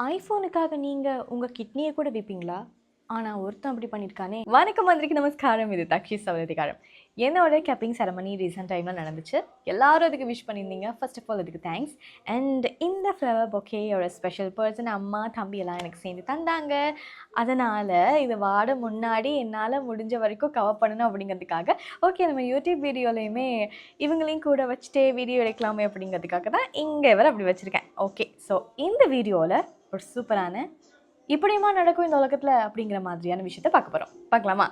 ஐஃபோனுக்காக நீங்கள் உங்கள் கிட்னியை கூட விற்பீங்களா ஆனால் ஒருத்தன் அப்படி பண்ணியிருக்கானே வணக்கம் மந்திரிக்கு நமஸ்காரம். இது தக்ஷி சவரதிகாரம் என்னோட கேப்பிங் செரமனி ரீசெண்ட் டைமில் நடந்துச்சு. எல்லாரும் அதுக்கு விஷ் பண்ணியிருந்தீங்க. ஃபர்ஸ்ட் ஆஃப் ஆல் அதுக்கு தேங்க்ஸ் அண்ட் இந்த ஃப்ளவர் பொக்கேயோட ஸ்பெஷல் பர்சன் அம்மா தம்பி எல்லாம் எனக்கு சேர்ந்து தந்தாங்க. அதனால் இது வாட முன்னாடி என்னால் முடிஞ்ச வரைக்கும் கவர் பண்ணணும் அப்படிங்கிறதுக்காக ஓகே நம்ம யூடியூப் வீடியோலையுமே இவங்களையும் கூட வச்சுட்டே வீடியோ எடுக்கலாமே அப்படிங்கிறதுக்காக தான் இங்கே வர அப்படி வச்சுருக்கேன். ஓகே ஸோ இந்த வீடியோவில் ஒரு சூப்பரான இப்படியுமா நடக்கும் இந்த உலகத்தில் அப்படிங்கிற மாதிரியான விஷயத்த பார்க்க போகிறோம் பார்க்கலாமா?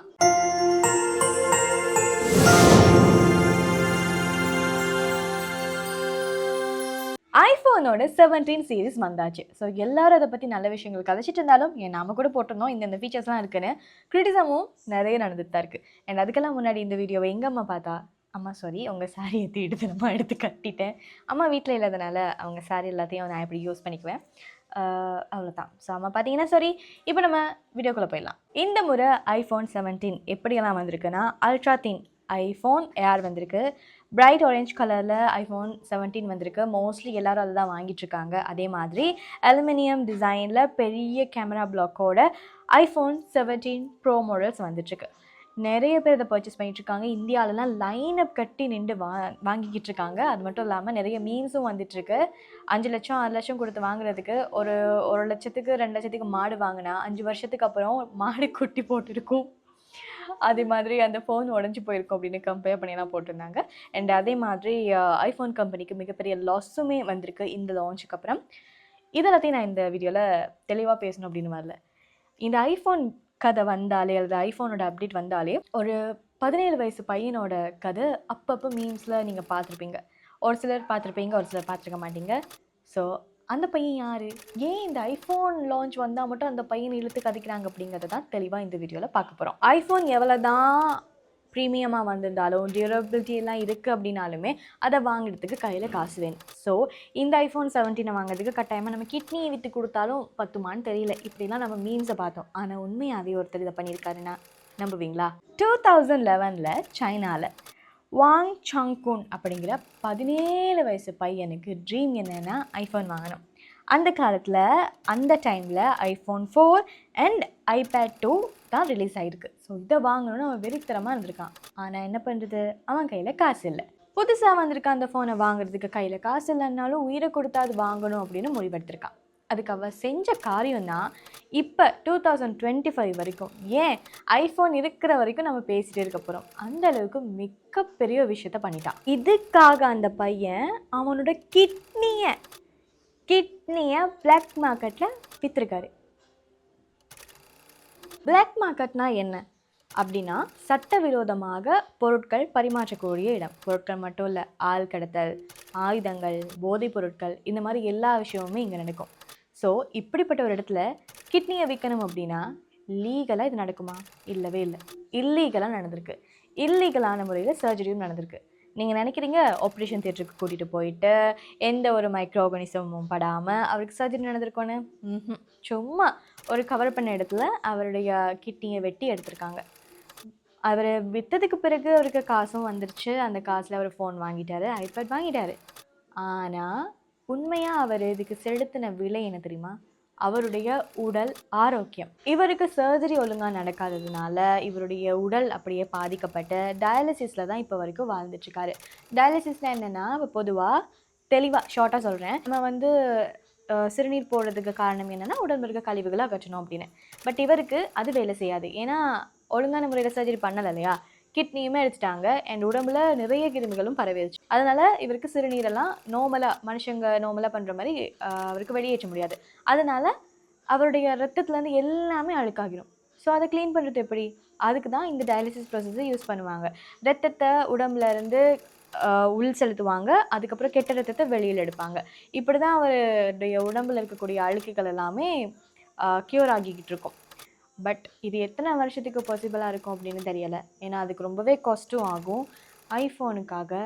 ஐஃபோனோட செவன்டீன் சீரிஸ் வந்தாச்சு. ஸோ எல்லாரும் அதை பற்றி நல்ல விஷயங்கள் கதைச்சிட்டு இருந்தாலும் என் நாம கூட போட்டிருந்தோம். இந்த ஃபீச்சர்ஸ்லாம் இருக்குன்னு கிரிட்டிசமும் நிறைய நடந்துட்டு தான் இருக்குது அண்ட் அதுக்கெல்லாம் முன்னாடி இந்த வீடியோவை எங்கள் அம்மா பார்த்தா அம்மா சாரி உங்கள் சாரி எடுத்து எடுத்து எடுத்து கட்டிட்டேன். அம்மா வீட்டில் இல்லாதனால அவங்க சாரி எல்லாத்தையும் நான் எப்படி யூஸ் பண்ணிக்குவேன். அவ்வளோதான் ஸோ அம்மா பார்த்தீங்கன்னா சரி இப்போ நம்ம வீடியோக்குள்ளே போயிடலாம். இந்த முறை ஐஃபோன் செவன்டீன் எப்படியெல்லாம் வந்திருக்குன்னா அல்ட்ரா தின் ஐஃபோன் ஏர் வந்திருக்கு. பிரைட் ஆரேஞ்ச் கலரில் ஐஃபோன் செவன்டீன் வந்திருக்கு. மோஸ்ட்லி எல்லோரும் அதை தான் வாங்கிட்டுருக்காங்க அதே மாதிரி அலுமினியம் டிசைனில் பெரிய கேமரா பிளாக்கோட ஐஃபோன் செவன்டீன் ப்ரோ மாடல்ஸ் வந்துட்டுருக்கு நிறைய பேர் இதை பர்ச்சேஸ் பண்ணிகிட்ருக்காங்க இந்தியாவிலலாம் லைன் அப் கட்டி நின்று வா வாங்கிக்கிட்டு இருக்காங்க அது மட்டும் இல்லாமல் நிறைய மீன்ஸும் வந்துட்டுருக்கு. அஞ்சு லட்சம் ஆறு லட்சம் கொடுத்து வாங்குறதுக்கு ஒரு ஒரு லட்சத்துக்கு ரெண்டு லட்சத்துக்கு மாடு வாங்கினா அஞ்சு வருஷத்துக்கு அப்புறம் மாடு குட்டி போட்டிருக்கும். அதே மாதிரி அந்த ஃபோன் உடஞ்சி போயிருக்கும் அப்படின்னு கம்பேர் பண்ணியெல்லாம் போட்டிருந்தாங்க. அண்ட் அதே மாதிரி ஐஃபோன் கம்பெனிக்கு மிகப்பெரிய லாஸுமே வந்திருக்கு இந்த லான்ச்சுக்கு அப்புறம். இதெல்லாத்தையும் நான் இந்த வீடியோவில் தெளிவாக பேசணும் அப்படின்னு வரல. இந்த ஐஃபோன் கதை வந்தாலே அல்லது ஐஃபோனோட அப்டேட் வந்தாலே ஒரு பதினேழு வயசு பையனோட கதை அப்பப்போ மீம்ஸில் நீங்கள் பார்த்துருப்பீங்க. ஒரு சிலர் பார்த்துருப்பீங்க ஒரு சிலர் பார்த்துருக்க மாட்டீங்க. ஸோ அந்த பையன் யார்? ஏன் இந்த ஐஃபோன் லான்ச் வந்தால் மட்டும் அந்த பையன் இழுத்து கதைக்கிறாங்க அப்படிங்கிறத தான் தெளிவாக இந்த வீடியோவில் பார்க்க போகிறோம் ஐஃபோன் எவ்வளோ தான் ப்ரீமியமாக வந்திருந்தாலும் டியூரபிலிட்டி எல்லாம் இருக்குது அப்படின்னாலுமே அதை வாங்குறதுக்கு கையில் காசு வேணும். ஸோ இந்த ஐஃபோன் செவன்டீனை வாங்குறதுக்கு கட்டாயமாக நம்ம கிட்னியை விட்டு கொடுத்தாலும் பத்துமான்னு தெரியல. இப்படிலாம் நம்ம மீன்ஸை பார்த்தோம். ஆனால் உண்மையாகவே ஒருத்தர் இதை பண்ணியிருக்காருன்னா நம்புவீங்களா? டூ தௌசண்ட் லெவனில் சைனாவில் வாங் சாங்குன் அப்படிங்கிற பதினேழு வயசு பையனுக்கு ட்ரீம் என்னென்னா ஐஃபோன் வாங்கணும். அந்த காலத்தில் அந்த டைமில் iPhone four and iPad two தான் ரிலீஸ் ஆகிருக்கு ஸோ இதை வாங்கணும்னு அவன் வெறித்தரமாக இருந்திருக்கான். ஆனால் என்ன பண்ணுறது அவன் கையில் காசு இல்லை. புதுசாக வந்திருக்க அந்த ஃபோனை வாங்குறதுக்கு கையில் காசு இல்லைன்னாலும் உயிரை கொடுத்தா அது வாங்கணும் அப்படின்னு முடிவெடுத்திருக்கான். அதுக்கு அவள் செஞ்ச காரியம் தான் இப்போ டூ தௌசண்ட் டுவெண்ட்டி ஃபைவ் வரைக்கும். ஏன்? ஐஃபோன் இருக்கிற வரைக்கும் நம்ம பேசிகிட்டே இருக்க போகிறோம் அந்த அளவுக்கு மிகப்பெரிய விஷயத்த பண்ணிட்டான். இதுக்காக அந்த பையன் அவனோட கிட்னியை கிட்னியை பிளாக் மார்க்கெட்டில் விற்றுருக்காரு பிளாக் மார்க்கெட்னா என்ன? அப்படின்னா சட்டவிரோதமாக பொருட்கள் பரிமாற்றக்கூடிய இடம். பொருட்கள் மட்டும் இல்லை ஆள் கடத்தல் ஆயுதங்கள் போதைப் பொருட்கள் இந்த மாதிரி எல்லா விஷயமுமே இங்கே நடக்கும். ஸோ இப்படிப்பட்ட ஒரு இடத்துல கிட்னியை விற்கணும் அப்படின்னா லீகலாக இது நடக்குமா? இல்லவே இல்லை. இல்லீகலாக நடந்திருக்கு. இல்லீகலான முறையில் சர்ஜரியும் நடந்திருக்கு. நீங்கள் நினைக்கிறீங்க? ஆப்ரேஷன் தியேட்டருக்கு கூட்டிகிட்டு போயிட்டு எந்த ஒரு மைக்ரோ ஆர்கனிசமும் படாமல் அவருக்கு சர்ஜரி நடந்திருக்கோன்னு சும்மா ஒரு கவர் பண்ண இடத்துல அவருடைய கிட்னியை வெட்டி எடுத்திருக்காங்க. அவர் விற்றதுக்கு பிறகு அவருக்கு காசும் வந்துருச்சு. அந்த காசில் அவர் ஃபோன் வாங்கிட்டாரு ஐபேட் வாங்கிட்டாரு. ஆனால் உண்மையாக அவர் இதுக்கு செலுத்தின விலை என்ன தெரியுமா? அவருடைய உடல் ஆரோக்கியம். இவருக்கு சர்ஜரி ஒழுங்காக நடக்காததுனால இவருடைய உடல் அப்படியே பாதிக்கப்பட்டு டயாலிசிஸில் தான் இப்போ வரைக்கும் வாழ்ந்துட்டுருக்காரு. டயாலிசிஸ்னால் என்னென்னா இப்போ பொதுவாக தெளிவாக ஷார்ட்டாக சொல்கிறேன் நம்ம வந்து சிறுநீர் போடுறதுக்கு காரணம் என்னென்னா உடம்பு இருக்க கழிவுகளை அகற்றணும் அப்படின்னு. பட் இவருக்கு அது வேலை செய்யாது. ஏன்னா ஒழுங்கான முறையில் சர்ஜரி பண்ணலை இல்லையா? கிட்னியுமே எடுத்துட்டாங்க அண்ட் உடம்புல நிறைய கிருமிகளும் பரவிடுச்சு அதனால இவருக்கு சிறுநீரெல்லாம் நோமலாக மனுஷங்க நோமலாக பண்ணுற மாதிரி அவருக்கு வெளியேற்ற முடியாது. அதனால அவருடைய ரத்தத்துலேருந்து எல்லாமே அழுக்காகிடும் ஸோ அதை க்ளீன் பண்ணுறது எப்படி? அதுக்கு தான் இந்த டயாலிசிஸ் ப்ராசஸை யூஸ் பண்ணுவாங்க. ரத்தத்தை உடம்புல இருந்து உள் செலுத்துவாங்க. அதுக்கப்புறம் கெட்ட ரத்தத்தை வெளியில் எடுப்பாங்க. இப்படி தான் அவருடைய உடம்புல இருக்கக்கூடிய அழுக்குகள் எல்லாமே க்யூர் ஆகிக்கிட்டு இருக்கும். பட் இது எத்தனை வருஷத்துக்கு பாசிபிளாக இருக்கும் அப்படின்னு தெரியலை. ஏன்னா அதுக்கு ரொம்பவே காஸ்ட்டும் ஆகும். ஐஃபோனுக்காக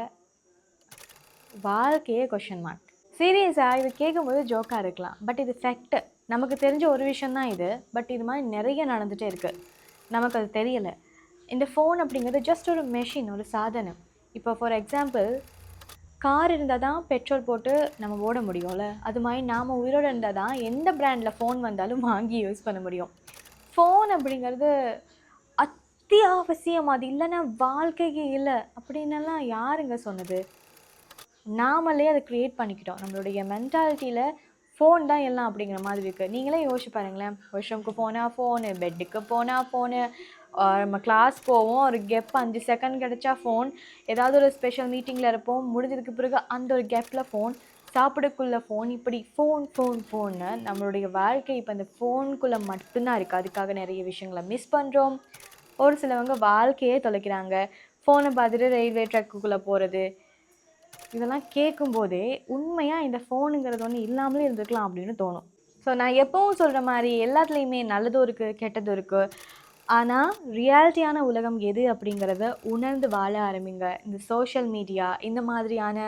வாழ்க்கையே கொஷின் மார்க் சீரியஸாக இது கேட்கும்போது ஜோக்காக இருக்கலாம். பட் இது ஃபேக்ட் நமக்கு தெரிஞ்ச ஒரு விஷயந்தான் இது. பட் இது மாதிரி நிறைய நடந்துகிட்டே இருக்குது நமக்கு அது தெரியலை. இந்த ஃபோன் அப்படிங்கிறது ஜஸ்ட் ஒரு மெஷின் ஒரு சாதனம். இப்போ ஃபார் எக்ஸாம்பிள் கார் இருந்தால் தான் பெட்ரோல் போட்டு நம்ம ஓட முடியும்ல? அது மாதிரி நாம் உயிரோடு இருந்தால் தான் எந்த பிராண்டில் ஃபோன் வந்தாலும் வாங்கி யூஸ் பண்ண முடியும். ஃபோன் அப்படிங்கிறது அத்தியாவசியம். அது இல்லைன்னா வாழ்க்கையே இல்லை. அப்படின்னலாம் யாருங்க சொன்னது? நாமளே அதை க்ரியேட் பண்ணிக்கிட்டோம். நம்மளுடைய மென்டாலிட்டியில் ஃபோன் தான் எல்லாம் அப்படிங்கிற மாதிரி இருக்குது நீங்களே யோசிச்சு பாருங்களேன். வருஷம்க்கு போனால் ஃபோனு பெட்டுக்கு போனால் ஃபோனு நம்ம கிளாஸ் போவோம். ஒரு கெப் அஞ்சு செகண்ட் கிடச்சா ஃபோன் ஏதாவது ஒரு ஸ்பெஷல் மீட்டிங்கில் இருப்போம். முடிஞ்சதுக்கு பிறகு அந்த ஒரு கெப்பில் ஃபோன் சாப்பிடக்குள்ள ஃபோன் இப்படி ஃபோன் ஃபோன் ஃபோன்னு நம்மளுடைய வாழ்க்கை இப்போ இந்த ஃபோனுக்குள்ளே மட்டும்தான் இருக்குது அதுக்காக நிறைய விஷயங்களை மிஸ் பண்ணுறோம் ஒரு சிலவங்க வாழ்க்கையே தொலைக்கிறாங்க. ஃபோனை பார்த்துட்டு ரயில்வே ட்ராக்குக்குள்ளே போகிறது இதெல்லாம் கேட்கும்போதே உண்மையாக இந்த ஃபோனுங்கிறது ஒன்று இல்லாமலே இருந்திருக்கலாம் அப்படின்னு தோணும். ஸோ நான் எப்பவும் சொல்கிற மாதிரி எல்லாத்துலேயுமே நல்லதும் இருக்குது கெட்டதும் இருக்குது ஆனால் ரியாலிட்டியான உலகம் எது அப்படிங்கிறத உணர்ந்து வாழ ஆரம்பிங்க. இந்த சோஷியல் மீடியா இந்த மாதிரியான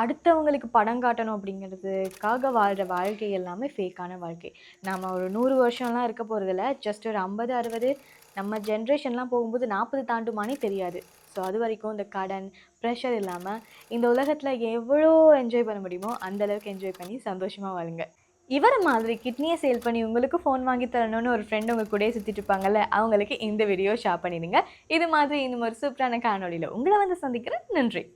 அடுத்தவங்களுக்கு படம் காட்டணும் அப்படிங்கிறதுக்காக வாழ்கிற வாழ்க்கை எல்லாமே ஃபேக்கான வாழ்க்கை. நாம் ஒரு நூறு வருஷம்லாம் இருக்க போகிறதில்ல ஜஸ்ட் ஒரு ஐம்பது அறுபது நம்ம ஜென்ரேஷன்லாம் போகும்போது நாற்பது தாண்டுமானே தெரியாது. ஸோ அது வரைக்கும் இந்த கடன் ப்ரெஷர் இல்லாமல் இந்த உலகத்தில் எவ்வளோ என்ஜாய் பண்ண முடியுமோ அந்தளவுக்கு என்ஜாய் பண்ணி சந்தோஷமாக வாழுங்க. இவரை மாதிரி கிட்னியை சேல் பண்ணி உங்களுக்கு ஃபோன் வாங்கி தரணும்னு ஒரு ஃப்ரெண்டு உங்கள் கூடயே சுற்றிட்டு இருப்பாங்கல்ல அவங்களுக்கு இந்த வீடியோ ஷேர் பண்ணிடுங்க. இது மாதிரி இன்னும் ஒரு சூப்பரான காணொலியில் உங்களை வந்து சந்திக்கிறேன். நன்றி.